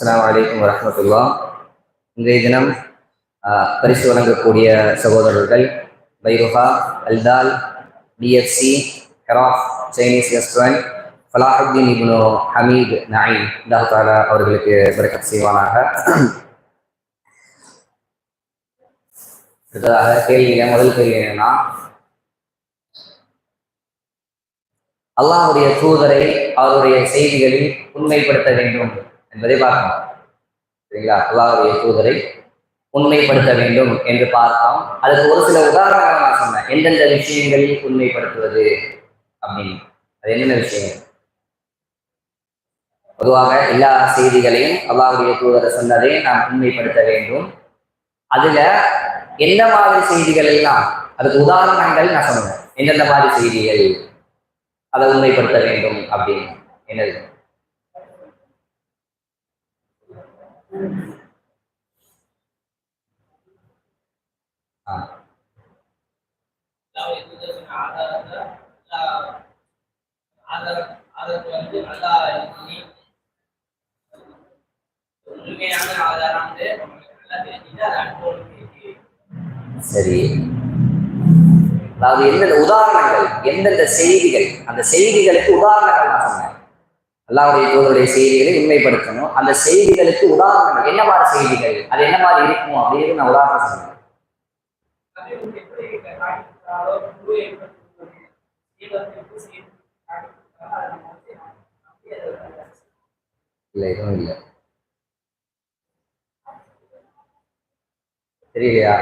அஸ்லாம் வலைக்கம் வரமத்துல்லா இன்றைய தினம் பரிசு வழங்கக்கூடிய சகோதரர்கள் பைருஹா அல்தால் டிஎஃப்சி கராஃப் சைனீஸ் ரெஸ்டாரண்ட் ஃபலாஹுத்தீன் இப்னு ஹமீத் நாயின் அல்லாஹ் தாலா அவர்களுக்கு பரக்கத் செய்வானாக. அடுத்ததாக கேள்வியில முதல் கேள்வி என்னன்னா அல்லாஹுடைய தூதரை அவருடைய செய்திகளில் உண்மைப்படுத்த வேண்டும். என்பதை பார்க்கலாம். சரிங்களா? அல்லாவுடைய தூதரை உண்மைப்படுத்த வேண்டும் என்று பார்த்தோம் அதுக்கு ஒரு சில உதாரணங்கள் நான் சொன்னேன். எந்தெந்த விஷயங்களில் உண்மைப்படுத்துவது அப்படின்னு. அது என்னென்ன விஷயம்? பொதுவாக எல்லா செய்திகளையும் அல்லாவுடைய தூதரை சொன்னதை நாம் உண்மைப்படுத்த வேண்டும். அதுல எந்த மாதிரி செய்திகள் எல்லாம் அதுக்கு உதாரணங்கள் நான் சொன்னேன். எந்தெந்த மாதிரி செய்திகள் அதை உண்மைப்படுத்த வேண்டும் அப்படின்னு. என்னது? சரி. அதாவது எந்தெந்த உதாரணங்கள் எந்தெந்த செய்திகள் அந்த செய்திகளுக்கு உதாரணங்கள் நான் சொன்னேன். அல்லாவுடைய தூதருடைய செய்திகளை உண்மைப்படுத்தணும். அந்த செய்திகளுக்கு உதாரணங்கள் என்ன மாதிரி செய்திகள் அது என்ன மாதிரி இருக்கும் அப்படின்னு நான் உதாரணம் சொன்னேன் இல்லை எதுவும் இல்லை. தெரியலையா?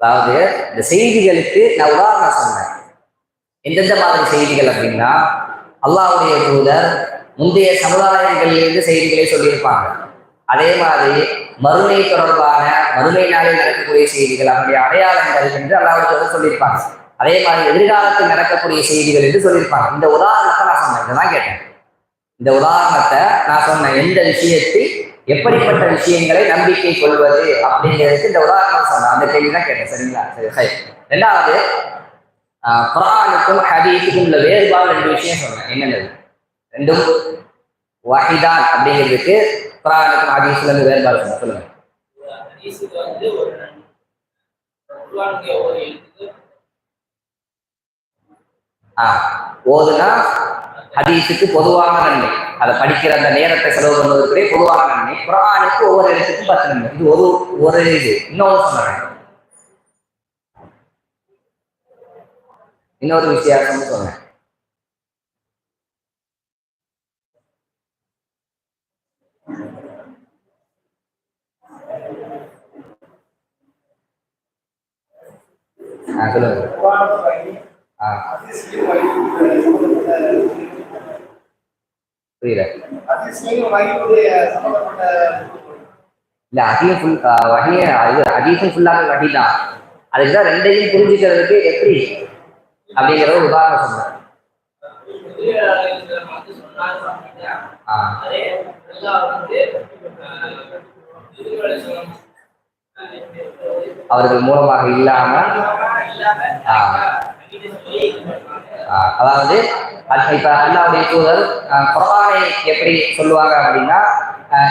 அதாவது இந்த செய்திகளுக்கு நான் உதாரணம் சொன்னேன் எந்தெந்த மாதிரி செய்திகள் அப்படின்னா அல்லாவுடைய தூதர் முந்தைய சமுதாயங்களிலிருந்து செய்திகளை சொல்லியிருப்பாங்க. அதே மாதிரி மறுமை தொடர்பான மறுமை நாளில் நடக்கக்கூடிய செய்திகள் அவருடைய அடையாளங்கள் என்று அல்லாவுடைய தூதர் சொல்லியிருப்பாங்க. அதே மாதிரி எதிர்காலத்தில் நடக்கக்கூடிய செய்திகள் என்று சொல்லியிருப்பாங்க. இந்த உதாரணத்தை நான் சொன்னேன். இதெல்லாம் கேட்டேன். இந்த உதாரணத்தை நான் சொன்னேன். எந்த விஷயத்தில் எப்படிப்பட்ட விஷயங்களை நம்பிக்கை கொள்வது அப்படிங்கிறதுக்கு இந்த உதாரணம் சொன்னேன். அந்த கேள்வி தான் கேட்டேன். சரிங்களா? சரி சரி. ரெண்டாவது ஆஹ், ஹதீஸுக்கும் உள்ள வேறுபாடு ரெண்டு விஷயம் சொன்னேன் என்னென்னது? ரெண்டும் வஹிதான் அப்படிங்கிறதுக்கு குரானுக்கும் ஹதீஸ்ல இருந்து வேறுபாடு சொன்னேன் சொல்லுங்க. ஆ ஓதுனா ஹதீஸுக்கு பொதுவான நன்மை. அதை படிக்கிற அந்த நேரத்தை செலவு பண்ணுவதற்கு பொதுவான நன்மை. குரானுக்கு ஒவ்வொரு இடத்துக்கும் பத்து நன்மை. இது ஒரு ஒரு இது. இன்னொரு சொன்னாங்க இன்னொரு வித்தியாசம் சொன்னேன் ஆ சொல்லுங்க. புரியல. இல்ல அதையும் ஃபுல் வகைய இது அதையும் ஃபுல்லாக வகை தான் அதுக்குதான் ரெண்டையும் புரிஞ்சுக்கிறதுக்கு எப்படி அப்படிங்கிற ஒரு உதாரணம் சொன்னார் அவர்கள் மூலமாக இல்லாம அதாவது இப்ப அல்லாவுடைய தூதர் குரானை எப்படி சொல்லுவாங்க அப்படின்னா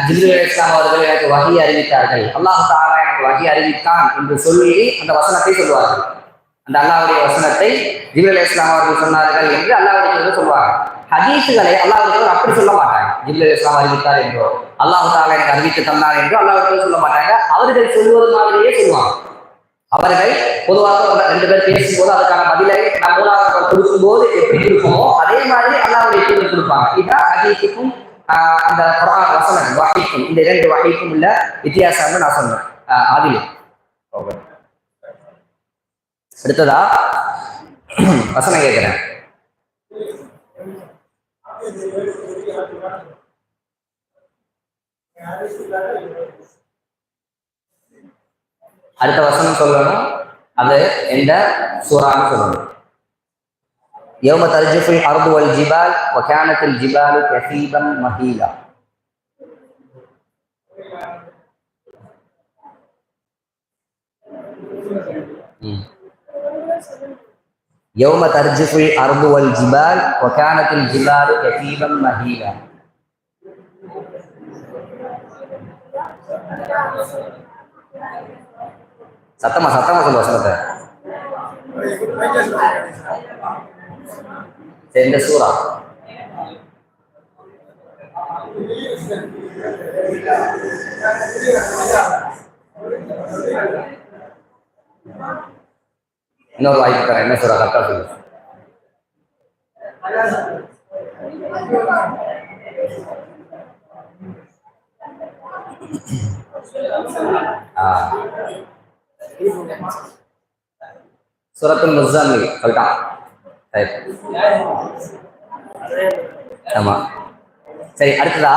ஜிப்ரீல் அவர்கள் எனக்கு வகி அறிவித்தார்கள். அல்லாஹ் தாலா எனக்கு வகி அறிவித்தான் என்று சொல்லி அந்த வசனத்தை சொல்லுவார்கள். அந்த அல்லாவுடைய வசனத்தை ஜிப்ரீல் இஸ்லாம் அவர்கள் சொன்னார்கள் என்று அல்லாவுடைய சொல்லுவாங்க ஹதீஸுகளை அல்லாஹ்வுடைய அப்படி சொல்ல மாட்டாங்க. ஜிப்ரீல் இஸ்லாம் அறிவித்தார் என்றோ அல்லாஹ் தாலா எனக்கு அறிவித்து தந்தார் என்றோ அல்லாஹ்வுடைய சொல்ல மாட்டாங்க. அவர்கள் சொல்வது மாதிரியே சொல்லுவாங்க அவர்கள் பொதுவாக ரெண்டு பேர் பேசும்போது அதுக்கான பதிலை நான் மூணாவது நபர் கொடுக்கும்போது எப்படி கொடுப்போமோ அதே மாதிரி அல்லாவுடைய தூதர் கொடுப்பாங்க. இதுதான் ஹதீஸுக்கும் ஆஹ், அந்த குரான் வசனம் வகைக்கும் இந்த இரண்டு வகைக்கும் உள்ள வித்தியாசம்னு நான் சொன்னேன் ஆஹ், ஓகே. அடுத்ததா வசனம் கேட்கிறேன். அடுத்த வசனம் சொல்லணும். அது எந்த சூறான்னு சொல்லணும். யௌம தர்ஜுஃபுல் அர்து வல் ஜிபால் வகானத்தில் ஜிபாலு கசீபம் மஹீலா ம். யௌம தர்ஜிஃபுல் அர்து வல் ஜிபால் வகானத்தில் ஜிபாலு கதீபம் மஹீலா சத்தமா சத்தமா சொல்லு வசனத்தை சரி, இந்த சூறா இன்னொரு வாய்ப்பு தரேன் என்ன சொல்ற கரெக்டா சொல்லு ஆ சூரத்துல் சொல்லிட்டான் ஆமா சரி அடுத்ததா?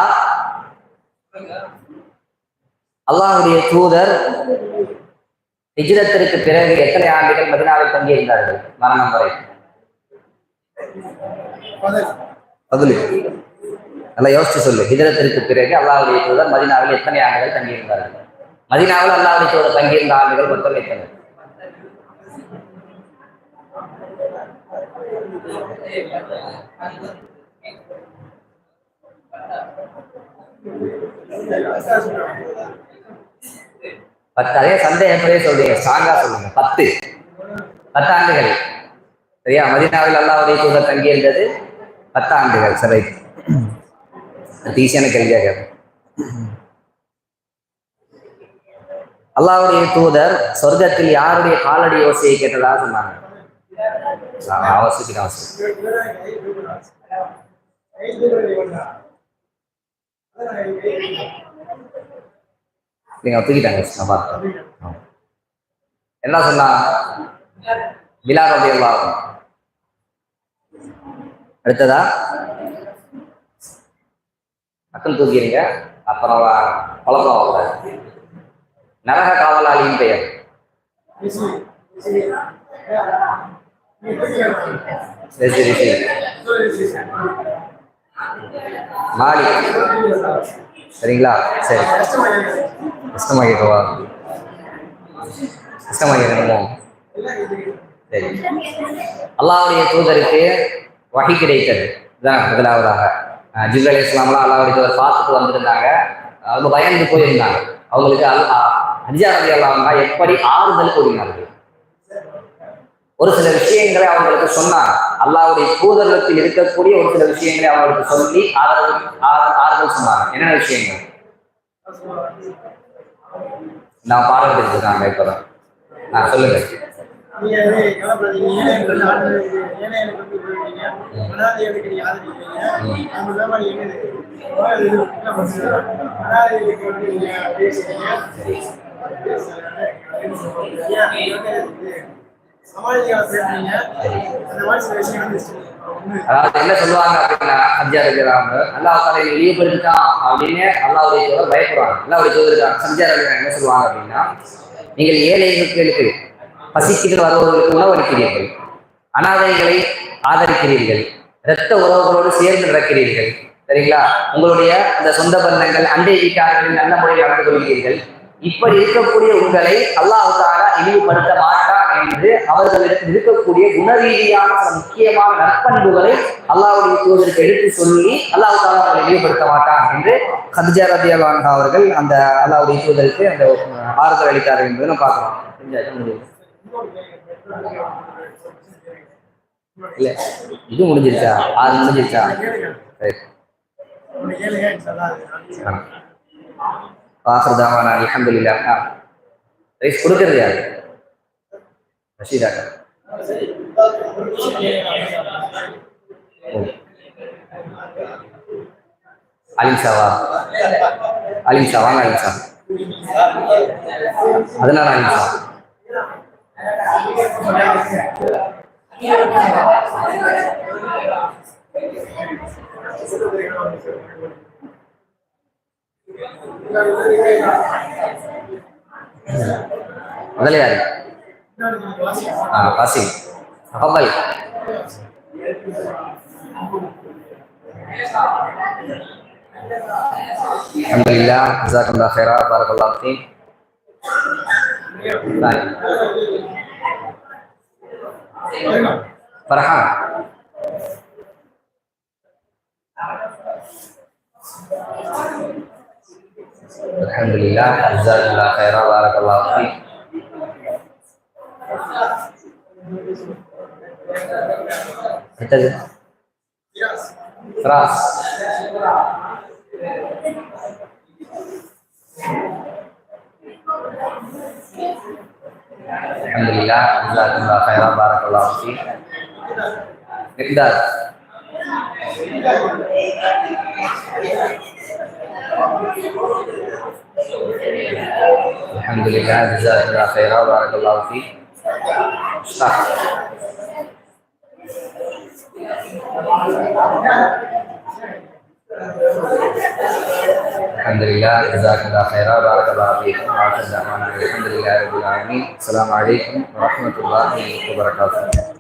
அல்லாஹுடைய தூதர் ஹிஜ்ரத்திற்கு பிறகு எத்தனை ஆண்டுகள் மதினாவில் தங்கியிருந்தார்கள்? மரணம் வரை. நல்லா யோசிச்சு சொல்லு. ஹிஜ்ரத்திற்கு பிறகு அல்லாஹ்வுடைய தூதர் மதினாவில் எத்தனை ஆண்டுகள் தங்கியிருந்தார்கள்? மதினாவில் அல்லாஹ்வுடைய தூதர் தங்கியிருந்த ஆண்டுகள் மொத்தம் எத்தனை? பத்து அதே சந்தேகத்திலே சொல்றீங்க ஸ்ட்ராங்கா சொல்லுங்க. பத்து. பத்தாண்டுகள். சரியா? மதினாவில் அல்லாவுடைய தூதர் தங்கியிருந்தது இருந்தது ஆண்டுகள் சரி ஈஸியான கேள்வியாக அல்லாவுடைய தூதர் சொர்க்கத்தில் யாருடைய காலடி யோசையை கேட்டதாக சொன்னாங்க? அவசியம் அவசியம் நீங்க தூக்கிட்டாங்க நான் என்ன சொன்னா? விழா ரபி அடுத்ததா? அக்கம் தூக்கிறீங்க அப்புறம் குழப்பம் வரக்கூடாது நரக காவலாளியின் பெயர்? சரி சரி சரி. மாலி. சரிங்களா? சரி. கஷ்டமாக கேட்கவா கஷ்டமாக கேட்கணுமோ சரி. அல்லாவுடைய தூதருக்கு வகை கிடைத்தது. இதுதான் முதலாவதாக. அஹ் அலி இஸ்லாம்லாம் அல்லாவுடைய தூதர் பார்த்துட்டு வந்திருந்தாங்க. அவங்க பயந்து போயிருந்தாங்க. அவங்களுக்கு அல்லா அஞ்சார் அலி எப்படி ஆறுதல் கூறினார்கள்? ஒரு சில விஷயங்களை அவங்களுக்கு சொன்னாங்க. அல்லாவுடைய தூதர்களுக்கு இருக்கக்கூடிய ஒரு சில விஷயங்களை அவர்களுக்கு சொல்லி ஆறுதல் ஆறுதல் சொன்னாங்க. என்னென்ன விஷயங்கள்? நான் பாடம் எடுத்துருக்காங்க இப்பதான். சொல்லுங்க. நீங்க அதாவது என்ன சொல்லுவாங்க அப்படின்னா சஞ்சா இருக்கிறாங்க அல்லாஹ் தாலை இழிவுபடுத்திட்டான் அப்படின்னு அல்லாவுடைய தூதர் பயப்படுவாங்க. அல்லாவுடைய தூதர் சஞ்சா இருக்கிறாங்க என்ன சொல்லுவாங்க அப்படின்னா நீங்கள் ஏழைகளுக்கு பசிக்கிட்டு வருபவர்களுக்கு உணவளிக்கிறீர்கள் அனாதைகளை ஆதரிக்கிறீர்கள் இரத்த உறவுகளோடு சேர்ந்து நடக்கிறீர்கள். சரிங்களா? உங்களுடைய அந்த சொந்த பந்தங்கள் அண்டை வீட்டார்கள் நல்ல முறையில் நடந்து கொள்கிறீர்கள். இப்படி இருக்கக்கூடிய உங்களை அல்லாஹ் இழிவுபடுத்த மாட்டான் என்று அவர்களிடம் இருக்கக்கூடிய குணரீதியான முக்கியமான நற்பண்புகளை அல்லாவுடைய தூதருக்கு எடுத்து சொல்லி அல்லாஹ் தாலா அவர்களை இழிவுபடுத்த மாட்டான் என்று ஹதிஜா ரதியல்லான் அவர்கள் அந்த அல்லாவுடைய தூதருக்கு அந்த ஆறுதல் அளித்தார்கள் என்பதை நம்ம பார்க்கலாம். இல்ல இது முடிஞ்சிருச்சா? ஆறு முடிஞ்சிருச்சா? சரி. ஒரு ஏழையா ரைஸ் கொடுக்கறது யாரு? ரஷீதாக்கா ஓ. அலிம் ஷாவா அலிம் ஷா வாங்க அலிம் ஷா. அதனால அலிம் Shah. Ah, kasih. Tafadhali. Alhamdulillah, jazakumullah khairan, barakallahu fiik. Baik. Farhan. Alhamdulillah, jazakumullah khairan, barakallahu fiik. Baca ya? aja. Keras. Alhamdulillah, jazakumullah khairan barakallahu fi. Miqdad. Alhamdulillah, jazakumullah khairan barakallahu fi. خيرا بارك الله فيك مقدار الحمد لله جزاك الله خيرا بارك الله فيك صح الحمد لله جزاك الله خيرا بارك الله فيك وآخر دعوانا الحمد لله رب العالمين السلام عليكم ورحمة الله وبركاته